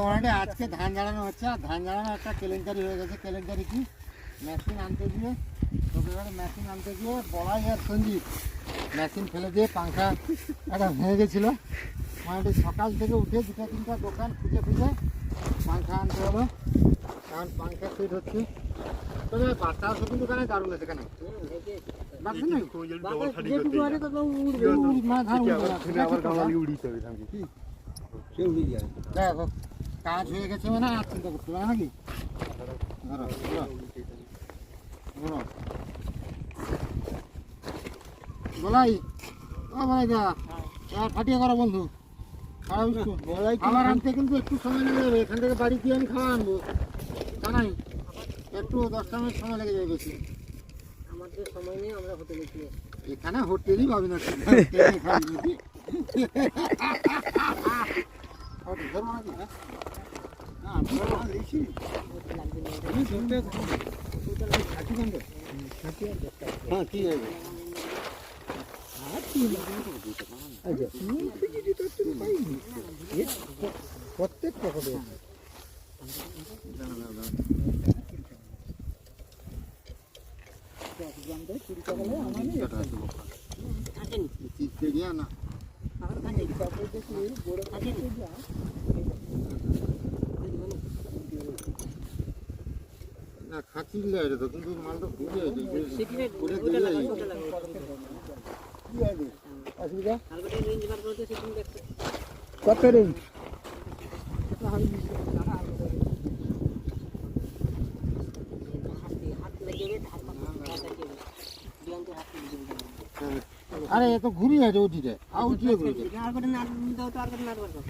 মোটামুটি আজকে ধান ঝাড়ানো হচ্ছে আর ধান ঝাড়ানো একটা কেলেঙ্কারি হয়ে গেছে। কেলেঙ্কারি কি? মেশিন আনতে গিয়ে তোকে মেশিন আনতে গিয়ে বড়াই আর সঞ্জীব মেশিন ফেলে দিয়ে পাংখা একটা ভেঙে গেছিল। মোটামুটি সকাল থেকে উঠে দুটো তিনটা দোকান খুঁজে খুঁজে পাংখা আনতে হলো। এখন পাংখা সেট হচ্ছে। তবে বাচ্চা শুধু দোকানে দারুণ আছে কেন মানে ধান আছে। দেখো। কাজ হয়ে গেছে মানে আর চিন্তা করতে হবে নাকি? ধরো, ধরো। ধরো। বলাই ও বলাই দা এবার ফাটিয়ে করো বন্ধু। খাওয়া খাবার আনতে কিন্তু একটু সময় লেগে যাবে এখান থেকে বাড়ি দিয়ে আমি খাওয়া আনব। জানাই একটু দশটা মিনিট সময় লেগে যাবে বেশি। আমাদের সময় নেই আমরা হোটেলে গিয়ে এখানে হোটেলই পাবি না ঠিক হোটেলে খাবি নাকি? আর ধরবো নাকি, হ্যাঁ? না, ধরবো না, দেখছি। আমি ধরতে ষাটি কেন রে? হ্যাঁ, ঠিক আছে। প্রত্যেক পকেটে থাকেনি চিপকে দিয়া না আমার থাকেনি থাকেনি না খাচ্ছি এটা তো কিন্তু মালটা ঘুরে ওটা ঘুরে লাগা অসুবিধা? কত রেঞ্জ? আরে এ তো ঘুরি আছে ওটিতে আর উঠিয়ে ঘুরে আর করে নাট দাও তো আর করে নাট বার করো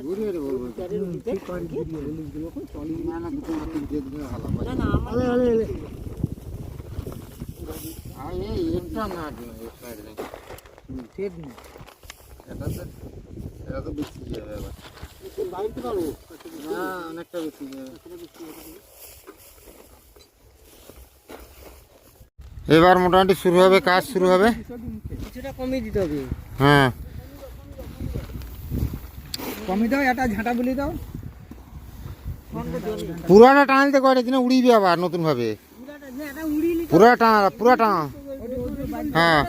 ঘুরে রে বলবো গাড়ির উঠিতে না না দুটো হাতে দিয়ে দিলে ভালো হয় না না আমার আর এই এটা না এই সাইড রে ঠিক না এটা তো এটা তো বেশি যাবে এবার বাড়িতে পারবো না অনেকটা বেশি যাবে এবার মোটামুটি শুরু হবে কাজ শুরু হবে? কিছুটা কমিয়ে দিতে হবে। হ্যাঁ। কমি দাও একটা ঝাঁটা বলি দাও। পুরাটা টানতে কয়টা দিনে উড়িবি আবার নতুন ভাবে পুরা টানা পুরা টানা হ্যাঁ।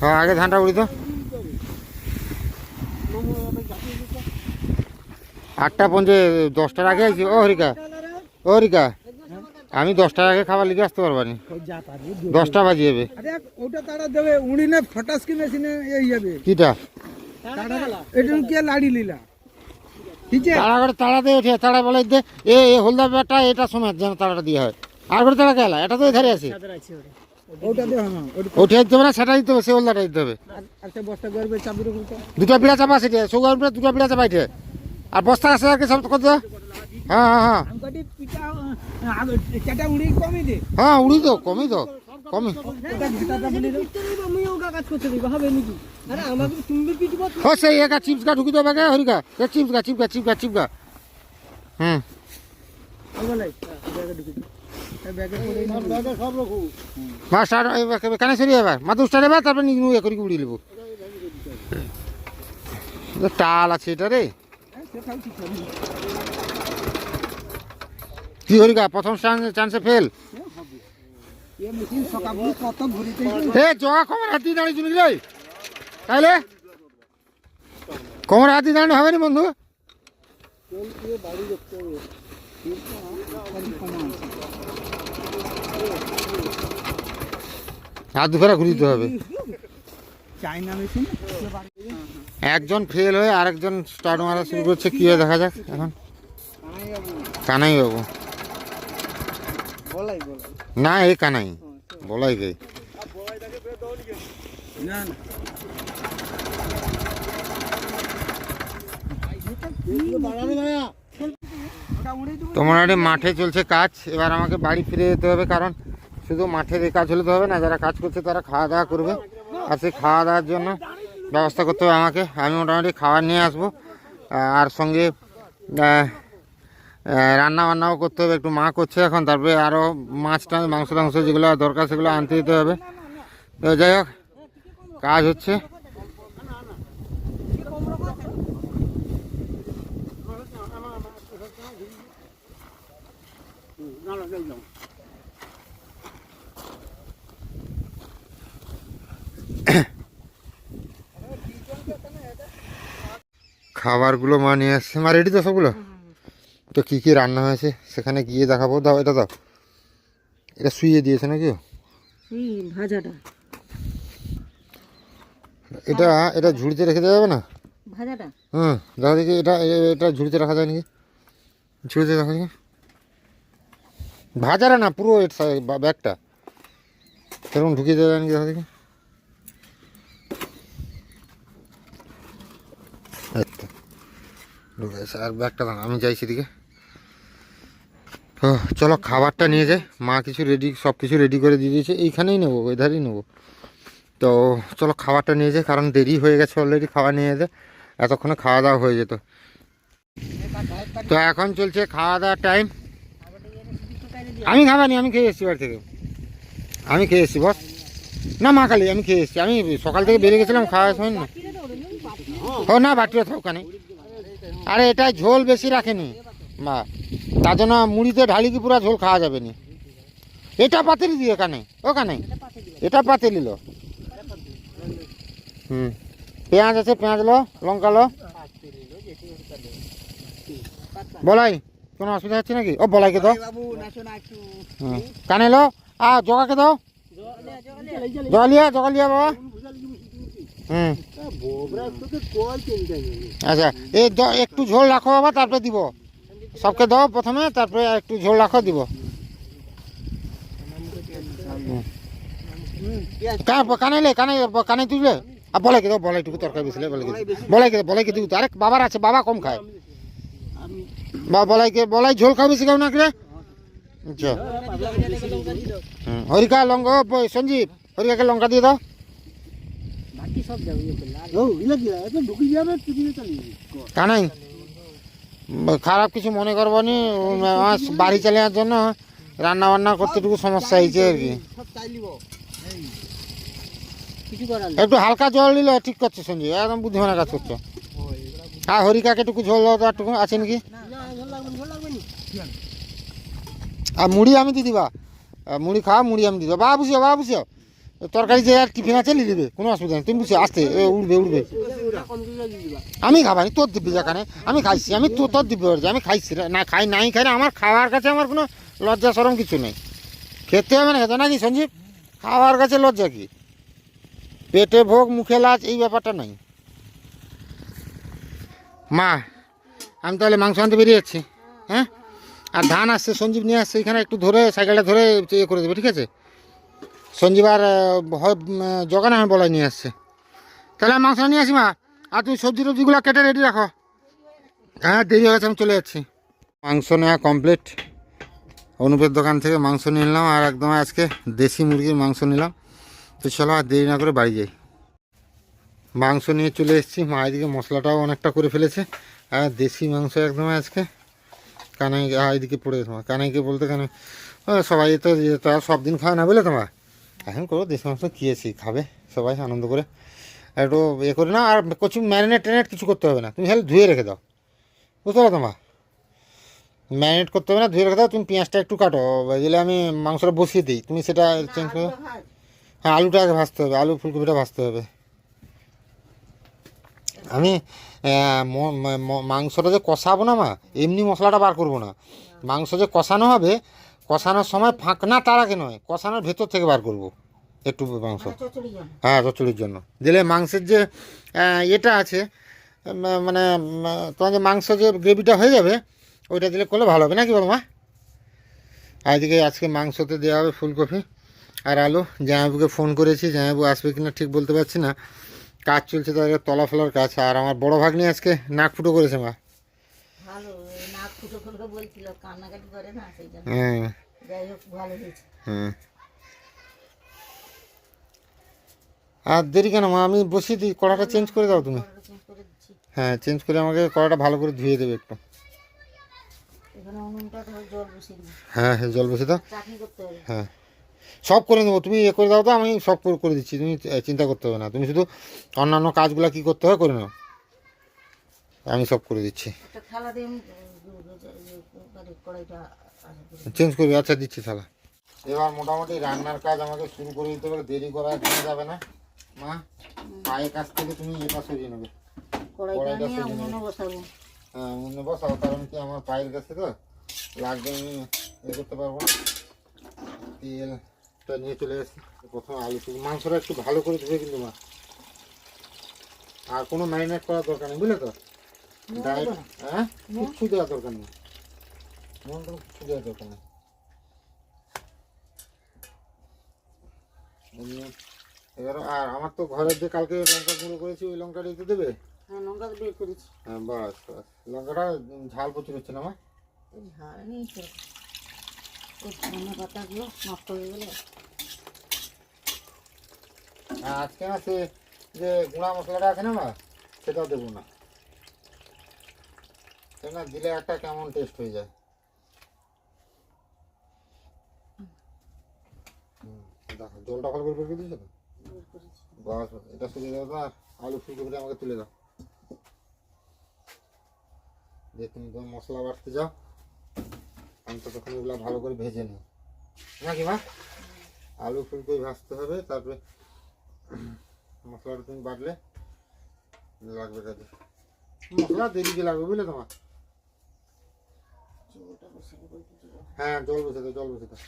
হ্যাঁ আগে ধানটা উড়ি তো আটটা পঞ্চে দশটার আগে ও হরিকা। ও হরিকা আমি দশটার আগে খাবার লিখে আসতে পারব না। দশটা বাজি যাবে। ওটা তারা দেবে উড়িনে ফটাসকি মেশিনে এই যাবে। কিটা? এটা কি লাড়ি লিলা? ঠিক আছে তাড়া করে তাড়া দিয়ে উঠে তাড়া বলে দে এ এ হলদা ব্যাটা এটা সময় যেন তাড়াটা দিয়ে হয়। আর করে তাড়া গেলা এটা তো ধারে আছে। ওটা। দিতে হবে না সেটা দিতে হবে সে হলদাটা দিতে হবে। দুটা পিড়া চাপা সেটা সুগার উপরে দুটা পিড়া চাপাইছে আর বস্তা আছে আর কি সব কত? হ্যাঁ হ্যাঁ হ্যাঁ। হ্যাঁ উড়ি তো কমই তো সেই একা ঢুকি দেবে হরিকা এ কানে সরি এবার মাথা তারপর ইয়ে করি উড়ি নেব টাল আছে এটা রে হ্যাঁ, সেটাও ঠিক আছে। কি হরিকা প্রথম চান্সে ফেল এ, জগা কমর হাত দাঁড়িয়ে চলে যাই তাইলে? কমর হাত দাঁড়ানো হবে না, বন্ধু? হাত দুপুরা ঘুরে দিতে হবে। একজন ফেল হয়ে আরেকজন স্টার্ট মারা শুরু করছে, কি দেখা যাক এখন। কানাই বাবু। না এ কানাই বলাই গে দেবো তো মাঠে চলছে কাজ, এবার আমাকে বাড়ি ফিরে যেতে হবে, কারণ শুধু মাঠের এই কাজ হলে তো হবে না, যারা কাজ করছে তারা খাওয়া দাওয়া করবে। আর সেই খাওয়া দাওয়ার জন্য ব্যবস্থা করতে হবে আমাকে। আমি মোটামুটি খাবার নিয়ে আসব, আর সঙ্গে রান্না বান্নাও করতে হবে, একটু মা করছে এখন, তারপরে আরও মাছ টাছ, মাংস টাংস যেগুলো দরকার সেগুলো আনতে দিতে হবে। তো যাই হোক, কাজ হচ্ছে। খাবারগুলো মা নিয়ে আসছে। মা রেডি তো সবগুলো? তো কী কী রান্না হয়েছে? সেখানে গিয়ে দেখাবো। দাও এটা দাও। এটা শুইয়ে দিয়েছে নাকি? ভাজাটা। এটা এটা ঝুড়িতে রেখে দেওয়া যাবে না? ভাজাটা। হুম দেখা দেখি এটা এটা ঝুড়িতে রাখা যায় নাকি? ঝুড়িতে রাখা যায় ভাজারা না পুরো বা- ব্যাগটা। সেরকম ঢুকিয়ে দেওয়া যায় নাকি দেখা দেখি? ঢুকেছে। আর ব্যাগটা দাও আমি যাই সেদিকে। ও, চলো খাবারটা নিয়ে যাই। মা কিছু রেডি সব কিছু রেডি করে দিয়ে দিয়েছে। এইখানেই নেব এধারেই নেব। তো চলো খাবারটা নিয়ে যাই কারণ দেরি হয়ে গেছে অলরেডি খাবার নিয়ে যেতে। এতক্ষণে খাওয়া দাওয়া হয়ে যেত। তো এখন চলছে খাওয়া দাওয়ার টাইম আমি খাবানি আমি খেয়ে এসেছি বাড়ি থেকে। আমি খেয়ে এসেছি বস। না মা কালী আমি খেয়ে এসেছি। আমি সকাল থেকে বেরিয়ে গেছিলাম খাওয়া সময়। না ও না বাটিও থাক ওখানে। আরে এটা ঝোল বেশি রাখেনি। বা তার জন্য মুড়িতে ঢালি কি পুরো ঝোল খাওয়া যাবে না। এটা পাতিল দিয়ে ওখানে ওখানে। এটা পাতিল নিল হুম। পেঁয়াজ আছে, পেঁয়াজ লো, লঙ্কা লো। বলাই, কোনো অসুবিধা হচ্ছে নাকি? ও, বলাইকে দাও। হুম। কানে লো। আ, জগাকে দাও। জগালিয়া জগালিয়া বাবা। হুম। আচ্ছা একটু ঝোল রাখো বাবা, তারপরে দিব। সবকে দাও প্রথমে তারপরে একটু ঝোল রাখো দিব। কানে কানে কানে কানে তুললে আর বলাই কে দাও বলাইটুকু তরকারি বেশি বলাই কে বলাই কে বলাই কে দিব আরে বাবার আছে বাবা কম খায়। বা বলাইকে বলাই ঝোল খাও বেশি খাও না রে আচ্ছা। হরিকা লঙ্কা ও, সঞ্জীব হরিকাকে লঙ্কা দিয়ে দাও। বাকি সব যাবে ইয়ে কি কানাই। খারাপ কিছু মনে করব নি বাড়ি চালানোর জন্য রান্না বান্না করতে একটু সমস্যা হয়েছে আর কি। একটু হালকা জল দিলে ঠিক করছে সঞ্জীব একদম বুদ্ধিমানের কাজ করছ। হ্যাঁ হরিকাকে একটু ঝোল দাও তো একটু আছে নাকি? আর মুড়ি আমি দিয়ে দিবা মুড়ি খাওয়া মুড়ি আমি দিয়ে দেবো। বা বুঝিও বা বুঝিও তরকারি যে আর টিফিন আছে নিয়ে দিবে? কোনো অসুবিধা নেই। তুমি বুঝছ, আসতে উঠবে উঠবে আমি খাবানি, তোর দিবি যেখানে। আমি খাইছি, আমি তো, তোর দিবি আমি খাইছি। না খাই, নাই খাই না আমার খাওয়ার কাছে আমার কোনো লজ্জা সরম কিছু নেই। খেতে হবে না, খেতে নাকি, সঞ্জীব? খাওয়ার কাছে লজ্জা কি? পেটে ভোগ, মুখে লাজ, এই ব্যাপারটা নাই। মা, আমি তাহলে মাংস আনতে বেরিয়ে যাচ্ছি। হ্যাঁ? আর ধান আসছে, সঞ্জীব নিয়ে আসছে, এখানে একটু ধরে, সাইকেলটা ধরে ইয়ে করে দেবে, ঠিক আছে? সঞ্জীব আর আহ, জগানে আমি বলাই নিয়ে আসছে। তাহলে আমি মাংস নিয়ে আসি মা আর তুই সবজি টবজিগুলো কেটে রেডি রাখো। হ্যাঁ দেরি হয়ে গেছে আমি চলে যাচ্ছি। মাংস নেওয়া কমপ্লিট। অনুপের দোকান থেকে মাংস নিলাম আর একদম আজকে দেশি মুরগির মাংস নিলাম। তো চলো আর দেরি না করে বাড়ি যাই। মাংস নিয়ে চলে এসেছি। মা এদিকে মশলাটাও অনেকটা করে ফেলেছে। আর দেশি মাংস একদম আজকে কানাই এদিকে পড়ে মা। কানাইকে বলতে কানাই সবাই তো তো আর সব দিন খায় না বুঝলে তোমার এখন করো দেশি মাংস খেয়েছি খাবে সবাই আনন্দ করে। একটু ইয়ে করে না আর কিছু ম্যারিনেট ট্যারিনেট কিছু করতে হবে না তুমি খালি ধুয়ে রেখে দাও। বুঝতে পারো তোমার ম্যারিনেট করতে হবে না ধুয়ে রেখে দাও তুমি পেঁয়াজটা একটু কাটো দিলে আমি মাংসটা বসিয়ে দিই। তুমি সেটা চেঞ্জ করো হ্যাঁ আলুটা আগে ভাজতে হবে আলু ফুলকপিটা ভাজতে হবে। আমি মাংসটা যে কষাবো না মা এমনি মশলাটা বার করব না। মাংস যে কষানো হবে কষানোর সময় ফাঁকনা তার আগে নয় কষানোর ভেতর থেকে বার করব। একটু মাংস। হ্যাঁ চচ্চড়ির জন্য। দিলে মাংসের যে এটা আছে মানে তোমার যে মাংস যে গ্রেভিটা হয়ে যাবে ওইটা দিলে করলে ভালো হবে নাকি বাবা মা এদিকে আজকে মাংসতে দেওয়া হবে ফুলকপি আর আলু। জামাইবুকে ফোন করেছি জামাইবু আসবে কিনা ঠিক বলতে পারছি না। কাজ চলছে তাদের তলা ফেলার কাজ আর আমার বড় ভাগ্নি আজকে নাক ফুটো করেছে মা। ফুটো বলছিল কান্নাকাটি করে না সেই জন্য হ্যাঁ। যাই হোক ভালো হয়েছে। হ্যাঁ। আর দেরি কেন মা? আমি বসিয়ে দিই কড়াটা চেঞ্জ করে দাও তুমি। হ্যাঁ চেঞ্জ করে আমাকে কড়াটা ভালো করে ধুয়ে দেবে একটু। বসিয়ে হ্যাঁ হ্যাঁ জল বসে দাও। হ্যাঁ। সব করে নেব তুমি এ করে দাও তো আমি সব করে করে দিচ্ছি তুমি চিন্তা করতে হবে না। তুমি শুধু অন্যান্য কাজগুলো কি করতে হবে করে নাও। আমি সব করে দিচ্ছি। চেঞ্জ করবি আচ্ছা দিচ্ছি তাহলে। এবার মোটামুটি রান্নার কাজ আমাকে শুরু করে দিতে হবে দেরি করা যাবে না। মা পায়ের কাছ থেকে তুমি এটা সরিয়ে নেবে। কড়াইটা সেজে বসাবো। হ্যাঁ উনুনে বসাও কারণ কি আমার পায়ের কাছে তো লাগবে আমি এ করতে পারব না। তেলটা নিয়ে চলে আসি প্রথমে আলু মাংসটা একটু ভালো করে ধুয়ে কিন্তু মা। আর কোনো ম্যারিনেট করার দরকার নেই বুঝলে তো? হ্যাঁ? কিচ্ছু দেওয়ার দরকার নেই। নুন টুন কিচ্ছু দেওয়ার দরকার নেই। এবার আর আমার তো ঘরের যে কালকে লঙ্কা গুঁড়ো করেছি ওই লঙ্কাটা একটু দেবে? হ্যাঁ লঙ্কা বের করেছি। হ্যাঁ বাস বাস। লঙ্কাটা ঝাল প্রচুর হচ্ছে না মা? ওই ঝাল নেই তো। ধনে পাতাগুলো নষ্ট হয়ে গেলে। আজকে না সে যে গুঁড়া মশলাটা আছে না মা সেটাও দেবো না। না? দিলে একটা কেমন টেস্ট হয়ে যায়। হুম, দেখো জলটা ভালো করে বের দিয়েছ বাস এটা শুধু আর আলু ফুলকপিটা আমাকে তুলে দাও। যে তুমি তো মশলা বাটতে যাও। আমি তো তখন ওগুলো ভালো করে ভেজে নিই নাকি মা? আলু ফুলকপি ভাজতে হবে তারপরে মশলাটা তুমি বাটলে লাগবে কাজে মশলা দেরি দিয়ে লাগবে বুঝলে তোমার হ্যাঁ জল বসে দাও জল বসে দাও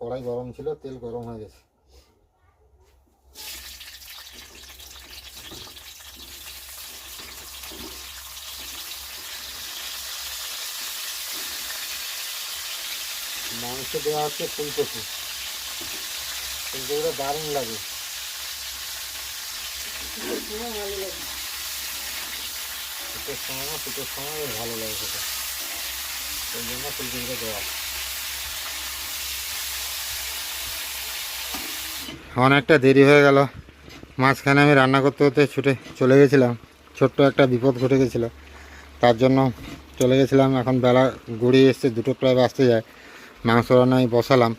কড়াই গরম ছিল, তেল গরম হয়ে গেছে। মাংস দেওয়া হচ্ছে ফুলকপি। দারুণ লাগে। শীতের সময় না শীতের সময় ভালো লাগে সেটা ওই জন্য দেওয়া। অনেকটা দেরি হয়ে গেল। মাঝখানে আমি রান্না করতে করতে ছুটে চলে গেছিলাম। ছোট্ট একটা বিপদ ঘটে গেছিল। তার জন্য চলে গেছিলাম। এখন বেলা গড়িয়ে এসছে দুটো প্রায় বাঁচতে যায়। মাংস রান্নায় বসালাম।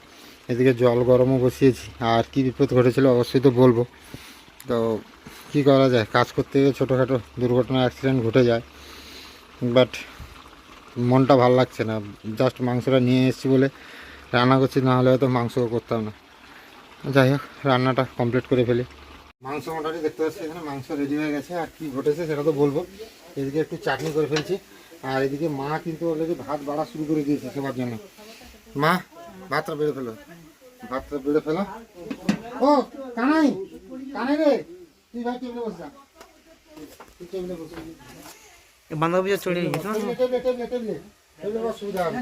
এদিকে জল গরমও বসিয়েছি। আর কি বিপদ ঘটেছিল অবশ্যই তো বলব। তো কি করা যায়? কাজ করতে গিয়ে ছোটোখাটো দুর্ঘটনা অ্যাক্সিডেন্ট ঘটে যায়। বাট মনটা ভালো লাগছে না। জাস্ট মাংসটা নিয়ে এসেছি বলে রান্না করছি, না হলে হয়তো মাংস করতাম না। যাই হোক, রান্নাটা কমপ্লিট করে ফেলি। মাংস মোটামুটি দেখতে পাচ্ছি এখানে মাংস রেডি হয়ে গেছে। আর কি ঘটেছে সেটা তো বলব। এদিকে একটু চাটনি করে ফেলছি। আর এদিকে মা কিন্তু অলরেডি ভাত বাড়া শুরু করে দিয়েছে সবার জন্য। মা, ভাতটা বেড়ে ফেলো। ভাতটা বেড়ে ফেলো। ও কানাই কানাই রে তুই ভাই টেবিলে বসে যা। তুই টেবিলে বসে বাঁধাকপি চড়ে গেছে। টেবিলে টেবিলে টেবিলে টেবিলে বস সুবিধা হবে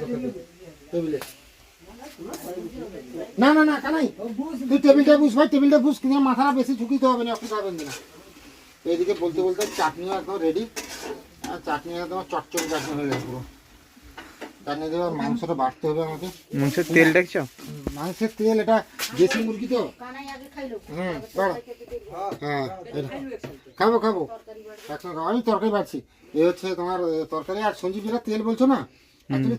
টেবিলে না না না কানাই তুই টেবিলটা বুঝ ভাই টেবিলটা বুঝ কিন্তু মাথাটা বেশি ঝুঁকিতে হবে না অসুবিধা হবে না। এইদিকে বলতে বলতে চাটনিও একদম রেডি আর চাটনি একদম চটচট চাটনি হয়ে গেছে পুরো। মাংসটা বাটতে হবে আমাকে মাংসের তেল দেখছ? মাংসের তেল এটা দেশি মুরগি তো? হুম হ্যাঁ এটা। খাব খাব। একসঙ্গে আমি তরকারি পাচ্ছি এই হচ্ছে তোমার তরকারি আর সঞ্জীব যেটা তেল বলছো না?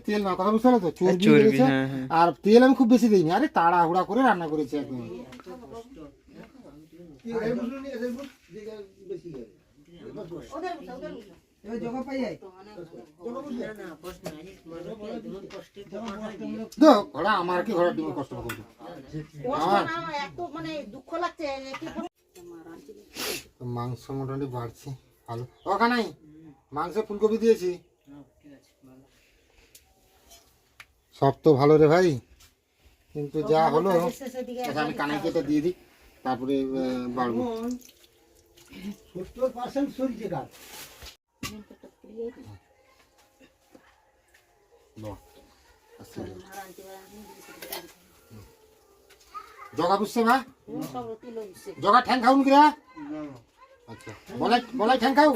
তেল না কথা বুঝতে পারো তো? চর্বি চর্বি, বেড়েছে হ্যাঁ, হ্যাঁ। আর তেল আমি খুব বেশি দিইনি। আরে তাড়াহুড়া করে রান্না করেছি একদম। ওদের ওদের ঘোড়া আমার কি ঘোড়া ডিমে কষ্ট এত মানে মাংস মোটামুটি বাড়ছে ভালো। ও কানাই মাংসে ফুলকপি দিয়েছি। সব তো ভালো রে ভাই কিন্তু যা হলো আমি কানাইকে এটা দিয়ে দিই তারপরে বাড়বো। আচ্ছা। আমার আন্টি বাড়ি জগা বুঝছে দিচ্ছে জগা ঠ্যাং খাউন কিরা আচ্ছা বলাই বলাই ঠ্যাং খাও।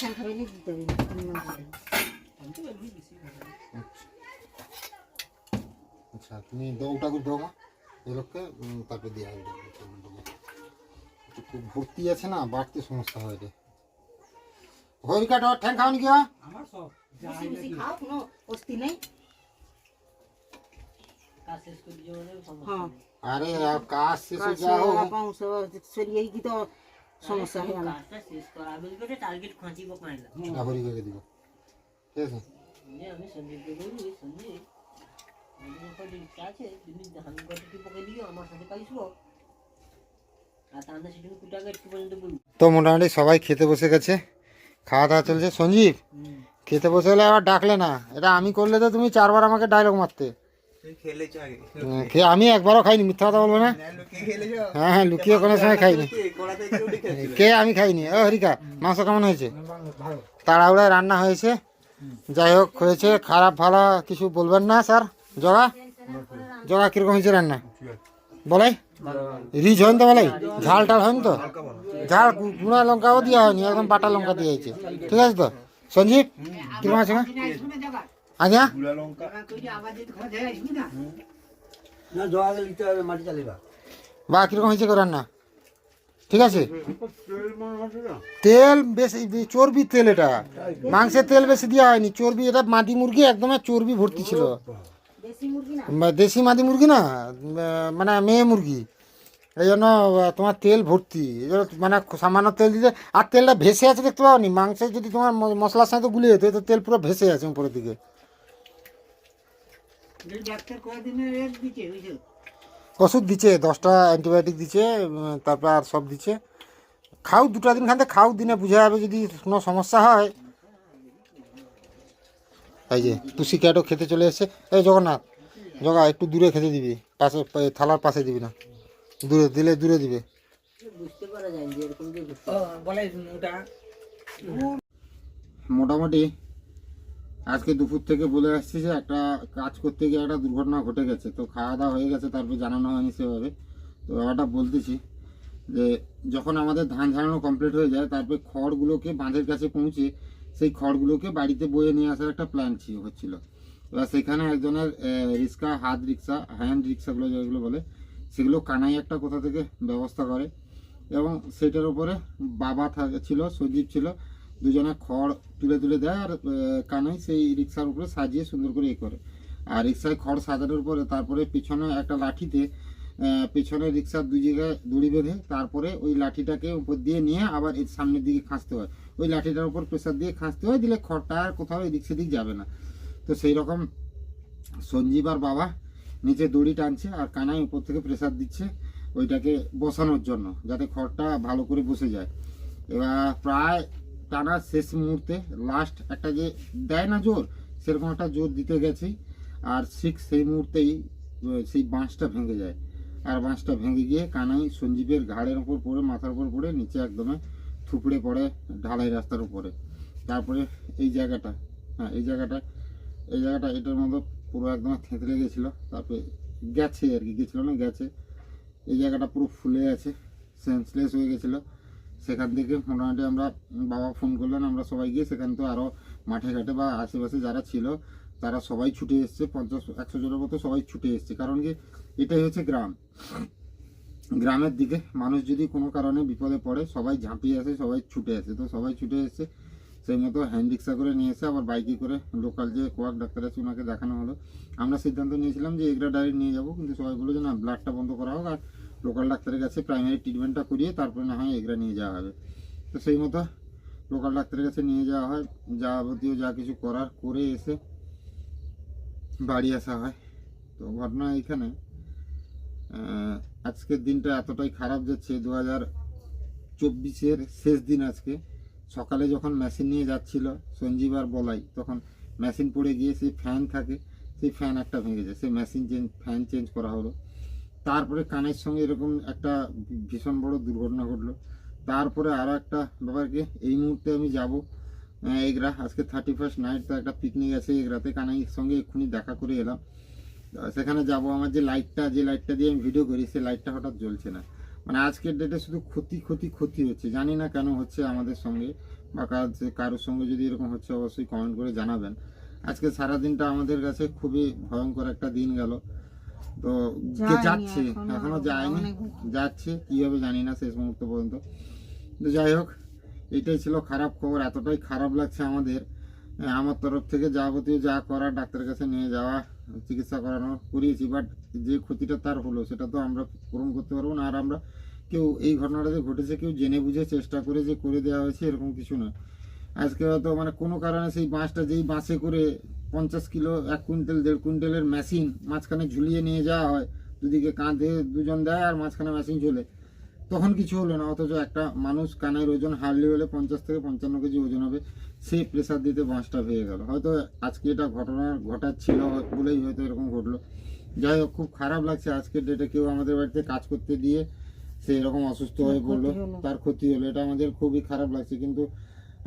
ঠ্যাং খাবে নি হবে আচ্ছা তুমি দৌটা করে মা এগুলোকে তারপরে দিয়ে আসবে। ভর্তি আছে না, বাড়তে সমস্যা হয় রে। হরিকা ডর ঠ্যাং খাওনি কি হয়? বেশি বেশি খাও কোনো অস্তি নেই। মানে সমস্যা হ্যাঁ। নেই। আরে আর কাজ শেষ হয়ে যা কাছে হোক আপাং সরিয়েই কি তো সমস্যা হয়ে গেল। কাজটা শেষ করা আমি বলতে টার্গেট খাঁচিব পাইলাম হরিকাকে দিব। ঠিক আছে? আমি সঞ্জীবকে বলি সঞ্জীব আমাদের একটা রিক্সা আছে তুমি ধান কতটি পকে দিও আমার সাথে পাইছো। তো মোটামুটি সবাই খেতে বসে গেছে। খাওয়া দাওয়া চলছে। সঞ্জীব খেতে বসে গেলে আবার ডাকলে না। এটা আমি করলে তো তুমি চারবার আমাকে ডায়লগ মারতে। হ্যাঁ, আমি একবারও খাইনি মিথ্যা কথা বলব না। হ্যাঁ হ্যাঁ লুকিয়ে কোনো সময় খাইনি। কে আমি খাইনি? ও হরিকা মাংস কেমন হয়েছে? তাড়াহুড়ায় রান্না হয়েছে। যাই হোক হয়েছে খারাপ ভালো কিছু বলবেন না স্যার। জগা? জগা কীরকম হয়েছে রান্না? বলাই রিচ হয়নি তো বলাই ঝাল টাল হয়নি তো? ঝাল গুঁড়া লঙ্কাও দেওয়া হয়নি একদম বাটা লঙ্কা দিয়ে হয়েছে। ঠিক আছে তো? সঞ্জীব কীরকম আছে আজ্ঞা? না বা কীরকম হয়েছে গো রান্না ঠিক আছে? তেল বেশি চর্বি তেল এটা। মাংসের তেল বেশি দেওয়া হয়নি। চর্বি এটা মাটি মুরগি একদম চর্বি ভর্তি ছিল। দেশি মাদি মুরগি না? মানে মেয়ে মুরগি। এই জন্য তোমার তেল ভর্তি। এই জন্য মানে সামান্য তেল দিতে আর তেলটা ভেসে আছে দেখতে পাওনি? মাংসে যদি তোমার ম- মশলার সাথে গুলিয়ে যেত তো তেল পুরো ভেসে আছে উপরের দিকে। ওষুধ দিচ্ছে দশটা অ্যান্টিবায়োটিক দিচ্ছে তারপর আর সব দিচ্ছে খাও দুটা দিন খান খাও দিনে বুঝে যাবে যদি কোনো সমস্যা হয়। এই যে তুষি ক্যাটও খেতে চলে এসছে। এই জগন্নাথ, জগা, একটু দূরে খেতে দিবি। পাশে থালার পাশে দিবি না। দূরে, দিলে দূরে দিবে। মোটামুটি আজকে দুপুর থেকে বলে আসছি যে একটা কাজ করতে গিয়ে একটা দুর্ঘটনা ঘটে গেছে। তো খাওয়া দাওয়া হয়ে গেছে, তারপর জানানো হয়নি সেভাবে। তো ব্যাপারটা বলতেছি যে যখন আমাদের ধান ঝাড়ানো কমপ্লিট হয়ে যায়, তারপরে খড়গুলোকে বাঁধের কাছে পৌঁছে সেই খড়গুলোকে বাড়িতে বয়ে নিয়ে আসার একটা প্ল্যান ছিল হচ্ছিল। এবার সেখানে একজনের রিক্সা, হাত রিক্সা হ্যান্ড রিক্সাগুলো যেগুলো বলে, সেগুলো কানাই একটা কোথা থেকে ব্যবস্থা করে এবং সেটার উপরে বাবা থাকে, ছিল, সজীব ছিল, দুজনে খড় তুলে তুলে দেয় আর কানাই সেই রিক্সার উপরে সাজিয়ে সুন্দর করে এ করে। আর রিক্সায় খড় সাজানোর পরে তারপরে পিছনে একটা লাঠিতে পিছনে রিক্সার দুই জায়গায় দড়ি বেঁধে তারপরে ওই লাঠিটাকে উপর দিয়ে নিয়ে আবার এর সামনের দিকে খাঁচতে হয়। ওই লাঠিটার উপর প্রেসার দিয়ে খাঁচতে হয়, দিলে খড়টা আর কোথাও এদিক সেদিক যাবে না। তো সেই রকম সঞ্জীব আর বাবা নিচে দড়ি টানছে আর কানাই উপর থেকে প্রেসার দিচ্ছে ওইটাকে বসানোর জন্য, যাতে খড়টা ভালো করে বসে যায়। এবার প্রায় টানার শেষ মুহূর্তে লাস্ট একটা যে দেয় না জোর, সেরকম একটা জোর দিতে গেছি আর ঠিক সেই মুহূর্তেই সেই বাঁশটা ভেঙে যায়। আর বাঁশটা ভেঙে গিয়ে কানাই সঞ্জীবের ঘাড়ের উপর পড়ে মাথার উপর পড়ে নিচে একদমে থুপড়ে পড়ে ঢালাই রাস্তার উপরে। তারপরে এই জায়গাটা হ্যাঁ এই জায়গাটা এই জায়গাটা এটার মতো পুরো একদম থেঁতলে গেছিল, তারপরে গেছে আর কি, গেছিল না, গেছে। এই জায়গাটা পুরো ফুলে আছে সেন্সলেস হয়ে গেছিল। সেখান থেকে মোটামুটি আমরা বাবা ফোন করলেন, আমরা সবাই গিয়ে সেখান তো আরও মাঠে ঘাটে বা আশেপাশে যারা ছিল, তারা সবাই ছুটে এসছে, পঞ্চাশ, একশো জনের মতো সবাই ছুটে এসছে। কারণ কি, এটাই হচ্ছে গ্রাম। গ্রামের দিকে মানুষ যদি কোনো কারণে বিপদে পড়ে সবাই ঝাঁপিয়ে আসে সবাই ছুটে আসে। তো সবাই ছুটে এসছে সেই মতো হ্যান্ড রিক্সা করে নিয়ে এসে আবার বাইকে করে লোকাল যে কোয়াক ডাক্তার আছে ওনাকে দেখানো হলো। আমরা সিদ্ধান্ত নিয়েছিলাম যে এগরা ডাইরেক্ট নিয়ে যাব কিন্তু সবাই বলল যে না ব্লাডটা বন্ধ করা হোক আর লোকাল ডাক্তারের কাছে প্রাইমারি ট্রিটমেন্টটা করিয়ে তারপরে না হয় এগরা নিয়ে যাওয়া হবে। তো সেই মতো লোকাল ডাক্তারের কাছে নিয়ে যাওয়া হয়। যাবতীয় যা কিছু করার করে এসে বাড়ি আসা হয়। তো ঘটনা আহ, আজকের দিনটা এতটাই খারাপ যাচ্ছে, দু হাজার চব্বিশের শেষ দিন আজকে। সকালে যখন মেশিন নিয়ে যাচ্ছিল, সঞ্জীব আর বলাই, তখন মেশিন পড়ে গিয়ে সেই ফ্যান থাকে, সেই ফ্যান একটা ভেঙে যায়, সেই মেশিন চেঞ্জ ফ্যান চেঞ্জ করা হলো। তারপরে কানের সঙ্গে এরকম একটা ভীষণ বড় দুর্ঘটনা ঘটলো। তারপরে আরও একটা ব্যাপার কি, এই মুহূর্তে আমি যাব এগরা, আজকে থার্টি ফার্স্ট নাইট তো একটা পিকনিক আছে, এগরাতে কানাইয়ের সঙ্গে এক্ষুনি দেখা করে এলাম। সেখানে যাব। আমার যে লাইটটা যে লাইটটা দিয়ে আমি ভিডিও করি সেই লাইটটা হঠাৎ জ্বলছে না। মানে আজকের ডেটে শুধু ক্ষতি ক্ষতি ক্ষতি হচ্ছে। জানি না কেন হচ্ছে আমাদের সঙ্গে বা কাজ- কারোর সঙ্গে যদি এরকম হচ্ছে অবশ্যই কমেন্ট করে জানাবেন। আজকে সারা দিনটা আমাদের কাছে খুবই ভয়ঙ্কর একটা দিন গেল। তো যাচ্ছে? এখনও, যায়নি? যাচ্ছে কি হবে জানি না শেষ মুহূর্ত পর্যন্ত। তো যাই হোক এটাই ছিল খারাপ খবর। এতটাই খারাপ লাগছে আমাদের। আমার তরফ থেকে যাবতীয় যা করা ডাক্তারের কাছে নিয়ে যাওয়া চিকিৎসা করানো করিয়েছি বাট যে ক্ষতিটা তার হলো, সেটা তো আমরা পূরণ করতে পারব না। আর আমরা কেউ এই ঘটনাটা যে ঘটেছে, কেউ জেনে বুঝে চেষ্টা করে যে করে দেওয়া হয়েছে, এরকম কিছু নয় আজকে হয়তো মানে কোনো কারণে সেই বাঁশটা, যেই বাঁশে করে পঞ্চাশ কিলো, এক কুইন্টাল, দেড় কুইন্টালের মেশিন মাঝখানে ঝুলিয়ে নিয়ে যাওয়া হয় দুদিকে কাঁধে দুজন দেয় আর মাঝখানে মেশিন চলে তখন কিছু হলো না। অথচ একটা মানুষ কানের ওজন হারলি হলে পঞ্চাশ থেকে পঞ্চান্ন কেজি ওজন হবে। সেই প্রেশার দিতে বাঁশটা ভেঙে গেল। হয়তো আজকে এটা ঘটনা ঘটাচ্ছিল বলেই হয়তো এরকম ঘটলো। যাই হোক খুব খারাপ লাগছে আজকের ডেটে কেউ আমাদের বাড়িতে কাজ করতে দিয়ে সে এরকম অসুস্থ হয়ে পড়ল। তার ক্ষতি হলো। এটা আমাদের খুবই খারাপ লাগছে। কিন্তু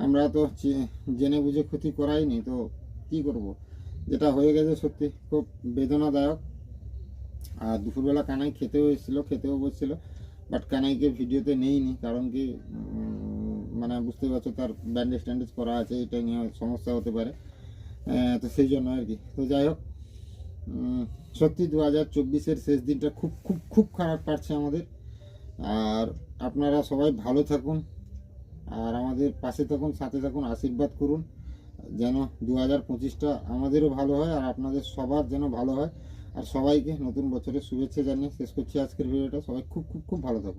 আমরা তো জেনে বুঝে ক্ষতি করাইনি তো কি করব? যেটা হয়ে গেছে সত্যি খুব বেদনাদায়ক। আর দুপুরবেলা কানাই খেতেও এসেছিল খেতেও বসছিল। বাট কানাইকে ভিডিওতে নেইনি কারণ কি মানে বুঝতেই পারছ, তার ব্যান্ডেজ ট্যান্ডেজ করা আছে, এটা নিয়ে সমস্যা হতে পারে। তো সেই জন্য আর কি। তো যাই হোক সত্যি দু হাজার চব্বিশের শেষ দিনটা খুব খুব খুব খারাপ কাটছে আমাদের। আর আপনারা সবাই ভালো থাকুন, আর আমাদের পাশে থাকুন, সাথে থাকুন, আশীর্বাদ করুন, যেন দু হাজার পঁচিশটা আমাদেরও ভালো হয়, আর আপনাদের সবার যেন ভালো হয়। আর সবাইকে নতুন বছরের শুভেচ্ছা জানিয়ে শেষ করছি আজকের ভিডিওটা। সবাই খুব খুব খুব ভালো থাকুন।